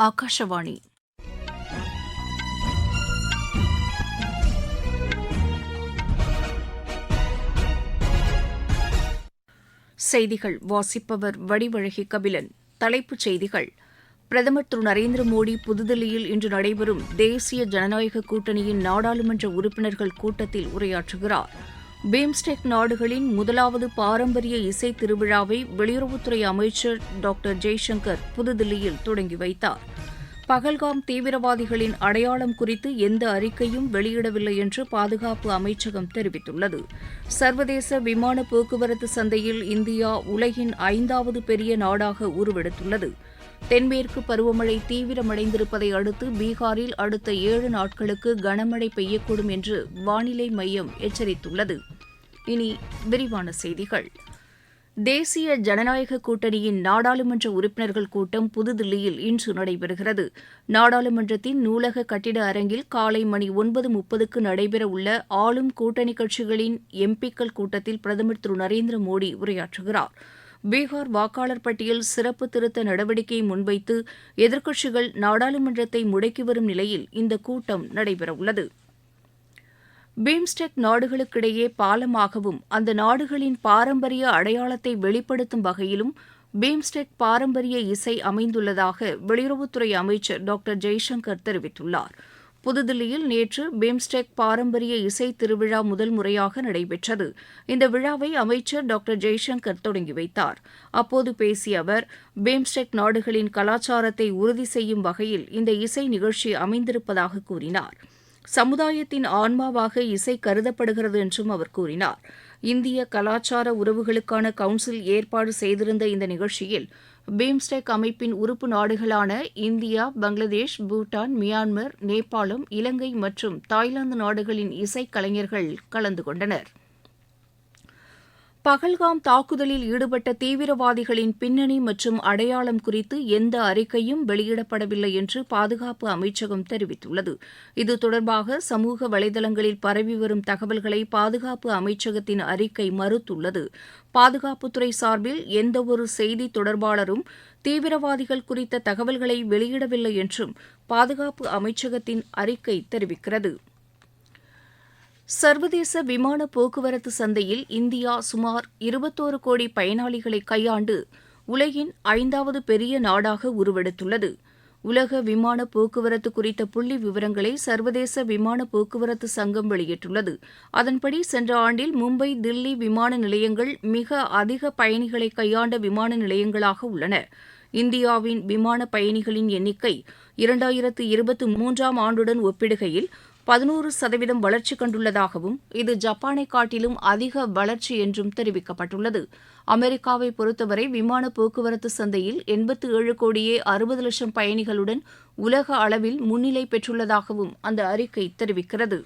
ஆகாஷவாணி செய்திகள். வாசிப்பவர் வடிவழகி கபிலன். தலைப்புச் செய்திகள். பிரதமர் திரு. நரேந்திர மோடி புதுதில்லியில் இன்று நடைபெறும் தேசிய ஜனநாயக கூட்டணியின் நாடாளுமன்ற உறுப்பினர்கள் கூட்டத்தில் உரையாற்றுகிறார். பிம்ஸ்டெக் நாடுகளின் முதலாவது பாரம்பரிய இசை திருவிழாவை வெளியுறவுத்துறை அமைச்சர் டாக்டர் ஜெய்சங்கர் புதுதில்லியில் தொடங்கி வைத்தார். பகல்காம் தீவிரவாதிகளின் அடையாளம் குறித்து எந்த அறிக்கையும் வெளியிடவில்லை என்று பாதுகாப்பு அமைச்சகம் தெரிவித்துள்ளது. சர்வதேச விமான போக்குவரத்து சந்தையில் இந்தியா உலகின் ஐந்தாவது பெரிய நாடாக உருவெடுத்துள்ளது. தென்மேற்கு பருவமழை தீவிரமடைந்திருப்பதை அடுத்து பீகாரில் அடுத்த ஏழு நாட்களுக்கு கனமழை பெய்யக்கூடும் என்று வானிலை மையம் எச்சரித்துள்ளது. இனி விரிவான செய்திகள். தேசிய ஜனநாயக கூட்டணியின் நாடாளுமன்ற உறுப்பினர்கள் கூட்டம் புதுதில்லியில் இன்று நடைபெறுகிறது. நாடாளுமன்றத்தின் நூலக கட்டிட அரங்கில் காலை மணி ஒன்பது முப்பதுக்கு நடைபெறவுள்ள ஆளும் கூட்டணி கட்சிகளின் எம்பிக்கள் கூட்டத்தில் பிரதமர் திரு நரேந்திர மோடி உரையாற்றுகிறார். பீகார் வாக்காளர் பட்டியல் சிறப்பு திருத்த நடவடிக்கையை முன்வைத்து எதிர்க்கட்சிகள் நாடாளுமன்றத்தை முடக்கி வரும் நிலையில் இந்த கூட்டம் நடைபெறவுள்ளது. பீம்ஸ்டெக் நாடுகளுக்கிடையே பாலமாகவும் அந்த நாடுகளின் பாரம்பரிய அடையாளத்தை வெளிப்படுத்தும் வகையிலும் பீம்ஸ்டெக் பாரம்பரிய இசை அமைந்துள்ளதாக வெளியுறவுத்துறை அமைச்சர் டாக்டர் ஜெய்சங்கர் தெரிவித்துள்ளார். புதுதில்லியில் நேற்று பிம்ஸ்டெக் பாரம்பரிய இசை திருவிழா முதல் முறையாக நடைபெற்றது. இந்த விழாவை அமைச்சர் டாக்டர் ஜெய்சங்கர் தொடங்கி வைத்தார். அப்போது பேசிய அவர் பிம்ஸ்டெக் நாடுகளின் கலாச்சாரத்தை உறுதி செய்யும் வகையில் இந்த இசை நிகழ்ச்சி அமைந்திருப்பதாக கூறினார். சமுதாயத்தின் ஆன்மாவாக இசை கருதப்படுகிறது என்றும் அவர் கூறினார். இந்திய கலாச்சார உறவுகளுக்கான கவுன்சில் ஏற்பாடு செய்திருந்த இந்த நிகழ்ச்சியில் பிம்ஸ்டெக் அமைப்பின் உறுப்பு நாடுகளான இந்தியா பங்களாதேஷ் பூட்டான் மியான்மர் நேபாளம் இலங்கை மற்றும் தாய்லாந்து நாடுகளின் இசைக்கலைஞர்கள் கலந்து கொண்டனர். பகல்காம் தாக்குதலில் ஈடுபட்ட தீவிரவாதிகளின் பின்னணி மற்றும் அடையாளம் குறித்து எந்த அறிக்கையும் வெளியிடப்படவில்லை என்று பாதுகாப்பு அமைச்சகம் தெரிவித்துள்ளது. இது தொடர்பாக சமூக வலைதளங்களில் பரவி வரும் தகவல்களை பாதுகாப்பு அமைச்சகத்தின் அறிக்கை மறுத்துள்ளது. பாதுகாப்புத்துறை சார்பில் எந்தவொரு செய்தி தொடர்பாளரும் தீவிரவாதிகள் குறித்த தகவல்களை வெளியிடவில்லை என்றும் பாதுகாப்பு அமைச்சகத்தின் அறிக்கை தெரிவிக்கிறது. சர்வதேச விமான போக்குவரத்து சந்தையில் இந்தியா சுமார் இருபத்தோரு கோடி பயனாளிகளை கையாண்டு உலகின் ஐந்தாவது பெரிய நாடாக உருவெடுத்துள்ளது. உலக விமான போக்குவரத்து குறித்த புள்ளி விவரங்களை சர்வதேச விமான போக்குவரத்து சங்கம் வெளியிட்டுள்ளது. அதன்படி சென்ற ஆண்டில் மும்பை தில்லி விமான நிலையங்கள் மிக அதிக பயணிகளை கையாண்ட விமான நிலையங்களாக உள்ளன. இந்தியாவின் விமான பயணிகளின் எண்ணிக்கை இரண்டாயிரத்து இருபத்தி மூன்றாம் ஆண்டுடன் ஒப்பிடுகையில் பதினோரு சதவீதம் வளர்ச்சி கண்டுள்ளதாகவும் இது ஜப்பானை காட்டிலும் அதிக வளர்ச்சி என்றும் தெரிவிக்கப்பட்டுள்ளது. அமெரிக்காவை பொறுத்தவரை விமான போக்குவரத்து சந்தையில் எண்பத்து ஏழு கோடியே அறுபது லட்சம் பயணிகளுடன் உலக அளவில் முன்னிலை பெற்றுள்ளதாகவும் அந்த அறிக்கை தெரிவிக்கிறது.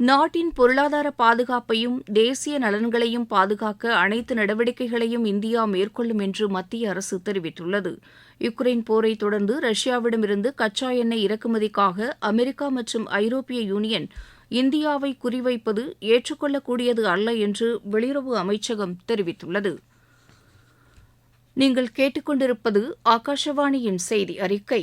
நாட்டின் பொருளாதார பாதுகாப்பையும் தேசிய நலன்களையும் பாதுகாக்க அனைத்து நடவடிக்கைகளையும் இந்தியா மேற்கொள்ளும் என்று மத்திய அரசு தெரிவித்துள்ளது. யுக்ரைன் போரை தொடர்ந்து ரஷ்யாவிடமிருந்து கச்சா எண்ணெய் இறக்குமதிக்காக அமெரிக்கா மற்றும் ஐரோப்பிய யூனியன் இந்தியாவை குறிவைப்பது ஏற்றுக்கொள்ளக்கூடியது அல்ல என்று வெளியுறவு அமைச்சகம் தெரிவித்துள்ளது. நீங்கள் கேட்டுக்கொண்டிருப்பது ஆகாஷவாணியின் செய்தி அறிக்கை.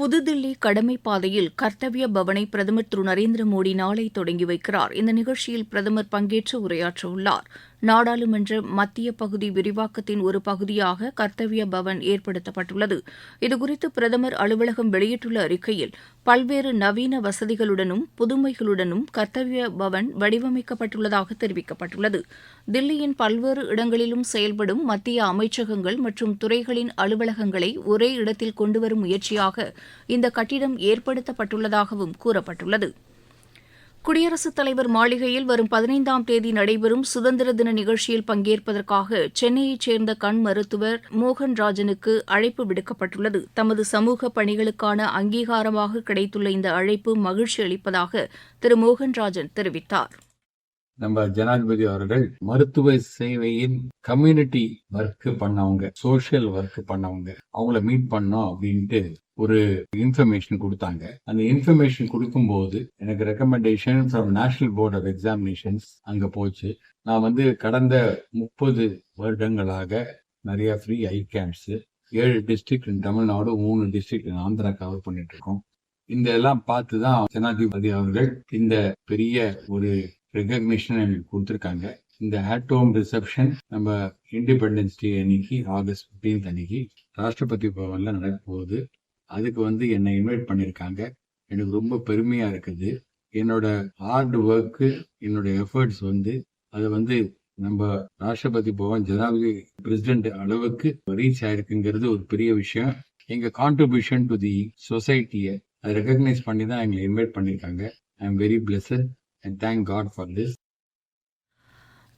புதுதில்லி கடமை பாதையில் கர்த்தவ்ய பவனை பிரதமர் திரு. நரேந்திர மோடி நாளை தொடங்கி வைக்கிறார். இந்த நிகழ்ச்சியில் பிரதமர் பங்கேற்று உரையாற்றவுள்ளார். நாடாளுமன்ற மத்திய பகுதி விரிவாக்கத்தின் ஒரு பகுதியாக கர்த்தவ்ய பவன் ஏற்படுத்தப்பட்டுள்ளது. இதுகுறித்து பிரதமர் அலுவலகம் வெளியிட்டுள்ள அறிக்கையில் பல்வேறு நவீன வசதிகளுடனும் புதுமைகளுடனும் கர்த்தவ்ய பவன் வடிவமைக்கப்பட்டுள்ளதாக தெரிவிக்கப்பட்டுள்ளது. தில்லியின் பல்வேறு இடங்களிலும் செயல்படும் மத்திய அமைச்சகங்கள் மற்றும் துறைகளின் அலுவலகங்களை ஒரே இடத்தில் கொண்டுவரும் முயற்சியாக இந்த கட்டிடம் ஏற்படுத்தப்பட்டுள்ளதாகவும் கூறப்பட்டுள்ளது. குடியரசுத் தலைவர் மாளிகையில் வரும் பதினைந்தாம் தேதி நடைபெறும் சுதந்திர தின நிகழ்ச்சியில் பங்கேற்பதற்காக சென்னையைச் சேர்ந்த கண் மருத்துவர் மோகன் ராஜனுக்கு அழைப்பு விடுக்கப்பட்டுள்ளது. தமது சமூக பணிகளுக்கான அங்கீகாரமாக கிடைத்துள்ள இந்த அழைப்பு மகிழ்ச்சி அளிப்பதாக திரு மோகன் ராஜன் தெரிவித்தார். நம்ம ஜனாதிபதி அவர்கள் மருத்துவ சேவையின் கம்யூனிட்டி ஒர்க் பண்ணவங்க சோஷியல் ஒர்க் பண்ணவங்க அவங்கள மீட் பண்ணோம் அப்படின்ட்டு ஒரு இன்ஃபர்மேஷன் கொடுத்தாங்க. அந்த இன்ஃபர்மேஷன் கொடுக்கும்போது எனக்கு recommendation from national board of examinations அங்க போச்சு. நான் வந்து கடந்த முப்பது வருடங்களாக நிறைய ஃப்ரீ ஐ கேம்ப்ஸ் ஏழு டிஸ்ட்ரிக்ட் தமிழ்நாடு மூணு டிஸ்ட்ரிக்ட் ஆந்திரா கவர் பண்ணிட்டு இருக்கோம். இந்த எல்லாம் பார்த்து தான் ஜனாதிபதி அவர்கள் இந்த பெரிய ஒரு ரெக்கக்னிஷன் எங்களுக்கு கொடுத்துருக்காங்க. இந்த ஹேட் ஹோம் ரிசப்ஷன் நம்ம இண்டிபெண்டன்ஸ் டே அன்னைக்கு ஆகஸ்ட் 15th அன்னைக்கு ராஷ்டிரபதி பவனில் நடக்க போகுது. அதுக்கு வந்து என்னை இன்வைட் பண்ணியிருக்காங்க எனக்கு ரொம்ப பெருமையாக இருக்குது. என்னோட ஹார்ட் ஒர்க்கு என்னோட எஃபர்ட்ஸ் வந்து அதை வந்து நம்ம ராஷ்டிரபதி பவன் ஜனாதிபதி பிரசிடென்ட் அளவுக்கு ரீச் ஆயிருக்குங்கிறது ஒரு பெரிய விஷயம். எங்க கான்ட்ரிபியூஷன் டு தி சொசைட்டியை அதை ரெக்கக்னைஸ் பண்ணி தான் எங்களை இன்வைட் பண்ணியிருக்காங்க I am very blessed and thank God for this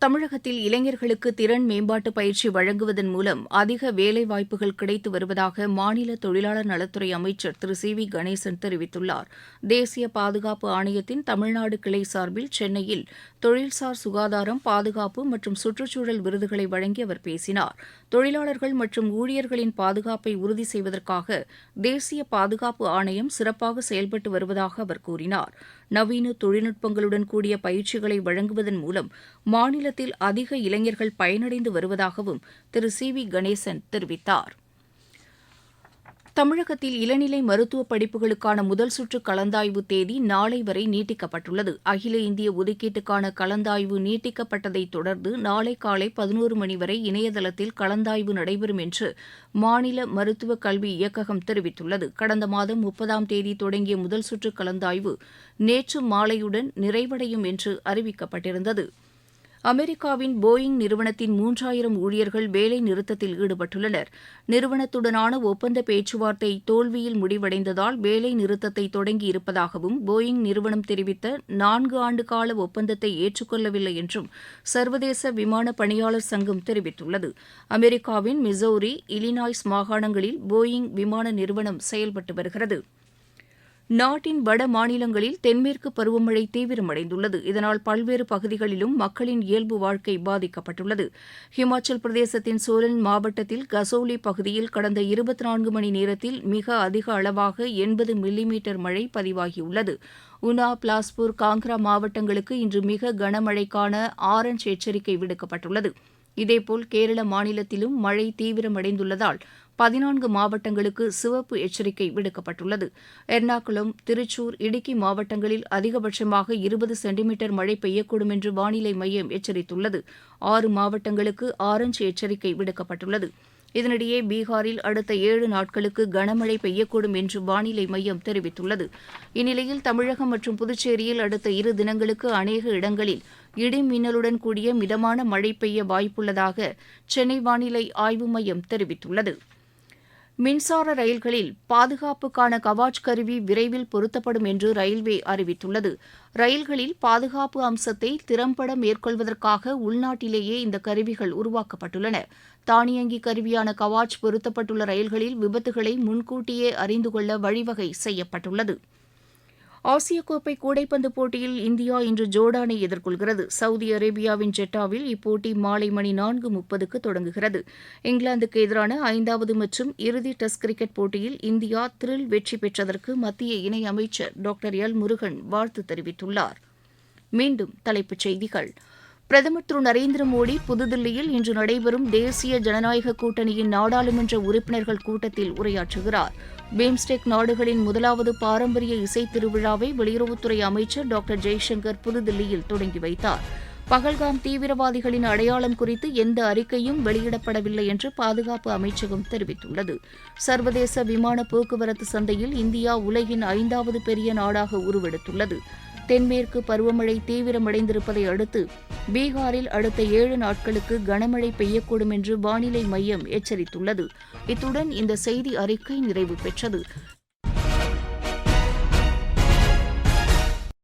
தமிழகத்தில் இளைஞர்களுக்கு திறன் மேம்பாட்டு பயிற்சி வழங்குவதன் மூலம் அதிக வேலைவாய்ப்புகள் கிடைத்து வருவதாக மாநில தொழிலாளர் நலத்துறை அமைச்சர் திரு சி வி கணேசன் தெரிவித்துள்ளார். தேசிய பாதுகாப்பு ஆணையத்தின் தமிழ்நாடு கிளை சார்பில் சென்னையில் தொழில்சார் சுகாதாரம் பாதுகாப்பு மற்றும் சுற்றுச்சூழல் விருதுகளை வழங்கி அவர் பேசினார். தொழிலாளர்கள் மற்றும் ஊழியர்களின் பாதுகாப்பை உறுதி செய்வதற்காக தேசிய பாதுகாப்பு ஆணையம் சிறப்பாக செயல்பட்டு வருவதாக அவர் கூறினார். நவீன தொழில்நுட்பங்களுடன் கூடிய பயிற்சிகளை வழங்குவதன் மூலம் மாநிலத்தில் அதிக இளைஞர்கள் பயனடைந்து வருவதாகவும் திரு சி வி கணேசன் தெரிவித்தார். தமிழகத்தில் இளநிலை மருத்துவ படிப்புகளுக்கான முதல் சுற்று கலந்தாய்வு தேதி நாளை வரை நீட்டிக்கப்பட்டுள்ளது. அகில இந்திய ஒதுக்கீட்டுக்கான கலந்தாய்வு நீட்டிக்கப்பட்டதைத் தொடர்ந்து நாளை காலை பதினோரு மணி வரை இணையதளத்தில் கலந்தாய்வு நடைபெறும் என்று மாநில மருத்துவக் கல்வி இயக்ககம் தெரிவித்துள்ளது. கடந்த மாதம் முப்பதாம் தேதி தொடங்கிய முதல் சுற்று கலந்தாய்வு நேற்று மாலையுடன் நிறைவடையும் என்று அறிவிக்கப்பட்டிருந்தது. அமெரிக்காவின் போயிங் நிறுவனத்தின் மூன்றாயிரம் ஊழியர்கள் வேலை நிறுத்தத்தில் ஈடுபட்டுள்ளனர். நிறுவனத்துடனான ஒப்பந்த பேச்சுவார்த்தை தோல்வியில் முடிவடைந்ததால் வேலை நிறுத்தத்தை தொடங்கியிருப்பதாகவும் போயிங் நிறுவனம் தெரிவித்த நான்கு ஆண்டு கால ஒப்பந்தத்தை ஏற்றுக்கொள்ளவில்லை என்றும் சர்வதேச விமான பணியாளர் சங்கம் தெரிவித்துள்ளது. அமெரிக்காவின் மிசௌரி இலினாய்ஸ் மாகாணங்களில் போயிங் விமான நிறுவனம் செயல்பட்டு வருகிறது. நாட்டின் வட மாநிலங்களில் தென்மேற்கு பருவமழை தீவிரமடைந்துள்ளது. இதனால் பல்வேறு பகுதிகளிலும் மக்களின் இயல்பு வாழ்க்கை பாதிக்கப்பட்டுள்ளது. ஹிமாச்சல் பிரதேசத்தின் சோலன் மாவட்டத்தில் கசோலி பகுதியில் கடந்த இருபத்தி நான்கு மணி நேரத்தில் மிக அதிக அளவாக எண்பது மில்லிமீட்டர் மழை பதிவாகியுள்ளது. உனா பிலாஸ்பூர் காங்க்ரா மாவட்டங்களுக்கு இன்று மிக கனமழைக்கான ஆரஞ்ச் எச்சரிக்கை விடுக்கப்பட்டுள்ளது. இதேபோல் கேரள மாநிலத்திலும் மழை தீவிரமடைந்துள்ளதால் பதினான்கு மாவட்டங்களுக்கு சிவப்பு எச்சரிக்கை விடுக்கப்பட்டுள்ளது. எர்ணாகுளம் திருச்சூர் இடுக்கி மாவட்டங்களில் அதிகபட்சமாக இருபது சென்டிமீட்டர் மழை பெய்யக்கூடும் என்று வானிலை மையம் எச்சரித்துள்ளது. ஆறு மாவட்டங்களுக்கு ஆரஞ்சு எச்சரிக்கை விடுக்கப்பட்டுள்ளது. இதனிடையே பீகாரில் அடுத்த ஏழு நாட்களுக்கு கனமழை பெய்யக்கூடும் என்று வானிலை மையம் தெரிவித்துள்ளது. இந்நிலையில் தமிழகம் மற்றும் புதுச்சேரியில் அடுத்த இரு தினங்களுக்கு அநேக இடங்களில் இடி மின்னலுடன் கூடிய மிதமான மழை பெய்ய வாய்ப்புள்ளதாக சென்னை வானிலை ஆய்வு மையம் தெரிவித்துள்ளது. மின்சார ரயில்களில் பாதுகாப்புக்கான கவாச் கருவி விரைவில் பொருத்தப்படும் என்று ரயில்வே அறிவித்துள்ளது. ரயில்களில் பாதுகாப்பு அம்சத்தை திறம்பட மேற்கொள்வதற்காக உள்நாட்டிலேயே இந்த கருவிகள் உருவாக்கப்பட்டுள்ளன. தானியங்கி கருவியான கவாச் பொருத்தப்பட்டுள்ள ரயில்களில் விபத்துகளை முன்கூட்டியே அறிந்து கொள்ள வழிவகை செய்யப்பட்டுள்ளது. ஆசிய கோப்பை கூடைப்பந்து போட்டியில் இந்தியா இன்று ஜோர்டானை எதிர்கொள்கிறது. சவுதி அரேபியாவின் ஜெட்டாவில் இப்போட்டி மாலை மணி நான்கு முப்பதுக்கு தொடங்குகிறது. இங்கிலாந்துக்கு எதிரான ஐந்தாவது மற்றும் இறுதி டெஸ்ட் கிரிக்கெட் போட்டியில் இந்தியா த்ரில் வெற்றி பெற்றதற்கு மத்திய இணையமைச்சர் டாக்டர் எல் முருகன் வாழ்த்து தெரிவித்துள்ளார். மீண்டும் தலைப்புச் செய்திகள். பிரதமர் திரு நரேந்திர மோடி புதுதில்லியில் இன்று நடைபெறும் தேசிய ஜனநாயக கூட்டணியின் நாடாளுமன்ற உறுப்பினர்கள் கூட்டத்தில் உரையாற்றுகிறார். பிம்ஸ்டெக் நாடுகளின் முதலாவது பாரம்பரிய இசை திருவிழாவை வெளியுறவுத்துறை அமைச்சர் டாக்டர் ஜெய்சங்கர் புதுதில்லியில் தொடங்கி வைத்தார். பகல்காம் தீவிரவாதிகளின் அடையாளம் குறித்து எந்த அறிக்கையும் வெளியிடப்படவில்லை என்று பாதுகாப்பு அமைச்சகம் தெரிவித்துள்ளது. சர்வதேச விமான போக்குவரத்து சந்தையில் இந்தியா உலகின் ஐந்தாவது பெரிய நாடாக உருவெடுத்துள்ளது. தென்மேற்கு பருவமழை தீவிரமடைந்திருப்பதை அடுத்து பீகாரில் அடுத்த ஏழு நாட்களுக்கு கனமழை பெய்யக்கூடும் என்று வானிலை மையம் எச்சரித்துள்ளது. இத்துடன் இந்த செய்தி அறிக்கை நிறைவு பெற்றது.